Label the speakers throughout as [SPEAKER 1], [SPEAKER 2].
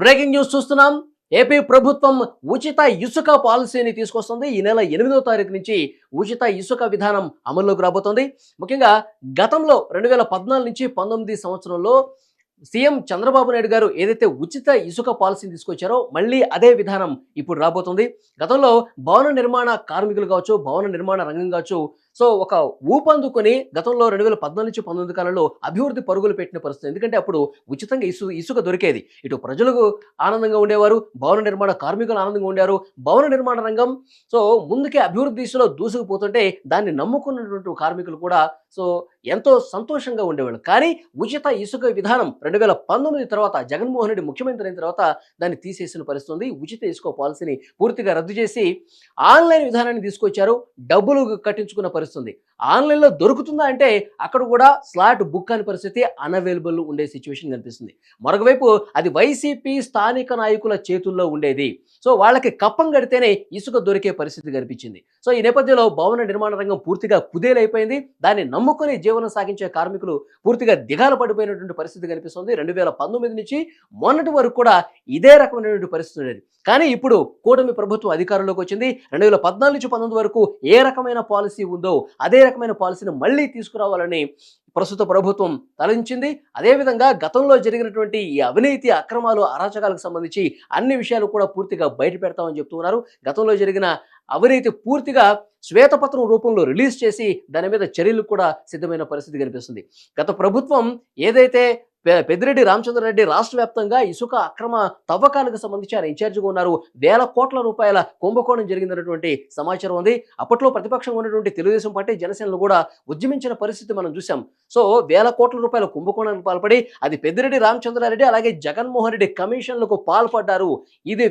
[SPEAKER 1] Breaking news చూస్తున్నాం. AP ప్రభుత్వం ఉచిత ఇసుక పాలసీని తీసుకొస్తుంది. ఈ నెల ఎనిమిదో తారీఖు నుంచి ఉచిత ఇసుక విధానం అమల్లోకి రాబోతోంది. ముఖ్యంగా గతంలో రెండు వేల పద్నాలుగు నుంచి పంతొమ్మిది సంవత్సరంలో సీఎం చంద్రబాబు నాయుడు గారు ఏదైతే ఉచిత ఇసుక పాలసీని తీసుకొచ్చారో మళ్ళీ అదే విధానం ఇప్పుడు రాబోతుంది. గతంలో భవన నిర్మాణ కార్మికులు కావచ్చు భవన నిర్మాణ రంగం కావచ్చు సో ఒక ఊపందుకొని గతంలో రెండు వేల పద్నాలుగు నుంచి పంతొమ్మిది కాలంలో అభివృద్ధి పరుగులు పెట్టిన పరిస్థితి. ఎందుకంటే అప్పుడు ఉచితంగా ఇసు ఇసుక దొరికేది. ఇటు ప్రజలకు ఆనందంగా ఉండేవారు భవన నిర్మాణ కార్మికులు ఆనందంగా ఉండేవారు భవన నిర్మాణ రంగం. సో ముందుకే అభివృద్ధి దిశలో దూసుకుపోతుంటే దాన్ని నమ్ముకున్నటువంటి కార్మికులు కూడా సో ఎంతో సంతోషంగా ఉండేవాళ్ళు. కానీ ఉచిత ఇసుక విధానం రెండు వేల పంతొమ్మిది తర్వాత జగన్మోహన్ రెడ్డి ముఖ్యమంత్రి అయిన తర్వాత దాన్ని తీసేసిన పరిస్థితుంది ఉచిత ఇసుక పాలసీని పూర్తిగా రద్దు చేసి ఆన్లైన్ విధానాన్ని తీసుకొచ్చారు. డబ్బులు కట్టించుకున్న పరిస్థితి పరిస్థితుంది. ఆన్లైన్లో దొరుకుతుందా అంటే అక్కడ కూడా స్లాట్ బుక్ అని పరిస్థితి అనవైలబుల్ ఉండే సిచ్యువేషన్ కనిపిస్తుంది. మరొక వైపు అది వైసీపీ స్థానిక నాయకుల చేతుల్లో ఉండేది. సో వాళ్ళకి కప్పం కడితేనే ఇసుక దొరికే పరిస్థితి కనిపించింది. సో ఈ నేపథ్యంలో భవన నిర్మాణ రంగం పూర్తిగా కుదేలైపోయింది. దాన్ని నమ్ముకొని జీవనం సాగించే కార్మికులు పూర్తిగా దిగాలు పడిపోయినటువంటి పరిస్థితి కనిపిస్తుంది. రెండు వేల పంతొమ్మిది నుంచి మొన్నటి వరకు కూడా ఇదే రకమైనటువంటి పరిస్థితి ఉండేది. కానీ ఇప్పుడు కూటమి ప్రభుత్వం అధికారంలోకి వచ్చింది. రెండు వేల పద్నాలుగు నుంచి పంతొమ్మిది వరకు ఏ రకమైన పాలసీ ఉందో అదే రకమైన పాలసీని మళ్ళీ తీసుకురావాలని ప్రస్తుత ప్రభుత్వం తలంచింది. అదేవిధంగా గతంలో జరిగినటువంటి ఈ అవినీతి అక్రమాలు అరాచకాలకు సంబంధించి అన్ని విషయాలు కూడా పూర్తిగా బయట పెడతామని చెప్తున్నారు గతంలో జరిగిన అవినీతి పూర్తిగా శ్వేతపత్రం రూపంలో రిలీజ్ చేసి దాని మీద చర్యలు కూడా సిద్ధమైన పరిస్థితి కనిపిస్తుంది. గత ప్రభుత్వం ఏదైతే పెద్దిరెడ్డి రామచంద్రారెడ్డి రాష్ట్ర వ్యాప్తంగా ఇసుక అక్రమ తవ్వకాలకు సంబంధించి ఆయన ఇన్ఛార్జిగా ఉన్నారు. వేల కోట్ల రూపాయల కుంభకోణం జరిగిందన్నటువంటి సమాచారం ఉంది. అప్పట్లో ప్రతిపక్షంగా ఉన్నటువంటి తెలుగుదేశం పార్టీ జనసేనలు కూడా ఉద్యమించిన పరిస్థితి మనం చూసాం సో వేల కోట్ల రూపాయల కుంభకోణానికి పాల్పడి అది పెద్దిరెడ్డి రామచంద్రారెడ్డి అలాగే జగన్మోహన్ రెడ్డి కమిషన్లకు పాల్పడ్డారు. ఇది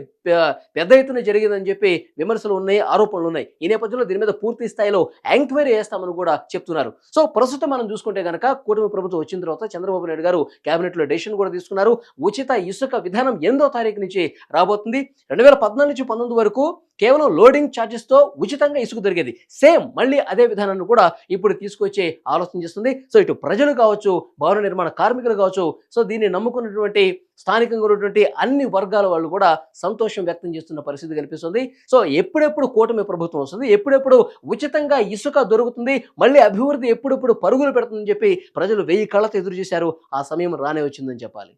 [SPEAKER 1] పెద్ద ఎత్తున జరిగిందని చెప్పి విమర్శలు ఉన్నాయి ఆరోపణలు ఉన్నాయి. ఈ నేపథ్యంలో దీని మీద పూర్తి స్థాయిలో ఎంక్వైరీ చేస్తామని కూడా చెప్తున్నారు. సో ప్రస్తుతం మనం చూసుకుంటే కనుక కూటమి ప్రభుత్వం వచ్చిన తర్వాత చంద్రబాబు నాయుడు గారు కేబినెట్లో డెసిషన్ కూడా తీసుకున్నారు. ఉచిత ఇసుక విధానం ఎనిమిదో తారీఖు నుంచి రాబోతుంది. రెండు వేల పద్నాలుగు నుంచి పంతొమ్మిది వరకు కేవలం లోడింగ్ ఛార్జెస్తో ఉచితంగా ఇసుక దొరికేది. సేమ్ మళ్ళీ అదే విధానాన్ని కూడా ఇప్పుడు తీసుకొచ్చే ఆలోచన చేస్తుంది. సో ఇటు ప్రజలు కావచ్చు భవన నిర్మాణ కార్మికులు కావచ్చు సో దీన్ని నమ్ముకున్నటువంటి స్థానికంగా ఉన్నటువంటి అన్ని వర్గాల వాళ్ళు కూడా సంతోషం వ్యక్తం చేస్తున్న పరిస్థితి కనిపిస్తుంది. సో ఎప్పుడెప్పుడు కూటమి ప్రభుత్వం వస్తుంది ఎప్పుడెప్పుడు ఉచితంగా ఇసుక దొరుకుతుంది మళ్ళీ అభివృద్ధి ఎప్పుడెప్పుడు పరుగులు పెడుతుందని చెప్పి ప్రజలు వెయ్యి కళ్ళతో ఎదురు చూశారు. ఆ సమయం రానే వచ్చిందని చెప్పాలి.